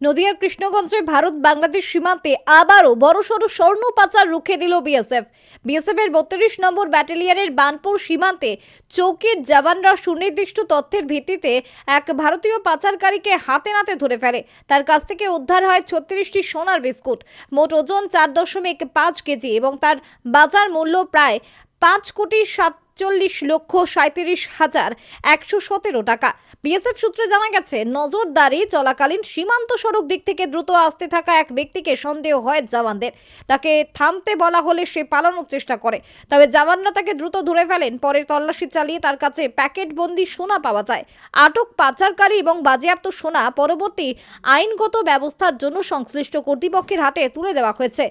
নদিয়ার কৃষ্ণগঞ্জে ভারত বাংলাদেশ সীমান্তে আবারও বড়সড় স্বর্ণ পাচার রুখে দিল বিএসএফ। বিএসএফ এর বত্রিশ নম্বর ব্যাটালিয়নের বানপুর সীমান্তে চৌকির জওয়ানরা সুনির্দিষ্ট তথ্যের ভিত্তিতে এক ভারতীয় পাচারকারীকে হাতে নাতে ধরে ফেলে। তার কাছ থেকে উদ্ধার হয় ছত্রিশটি সোনার বিস্কুট, মোট ওজন চার দশমিক পাঁচ কেজি এবং তার বাজার মূল্য প্রায় পাঁচ কোটি সাতচল্লিশ লক্ষ সাঁত্রিশ হাজার একশো সতেরো টাকা। বিএসএফ সূত্রে জানা গেছে, নজরদারি চলাকালীন সীমান্ত সড়ক দিক থেকে দ্রুত আসতে থাকা এক ব্যক্তিকে সন্দেহ হয় জওয়ানদের। তাকে থামতে বলা হলে সে পালানোর চেষ্টা করে, তবে জওয়ানরা তাকে দ্রুত ধরে ফেলেন। পরে তল্লাশি চালিয়ে তার কাছে প্যাকেটবন্দি সোনা পাওয়া যায়। আটক পাচারকারী এবং বাজেয়াপ্ত সোনা পরবর্তী আইনগত ব্যবস্থার জন্য সংশ্লিষ্ট কর্তৃপক্ষের হাতে তুলে দেওয়া হয়েছে।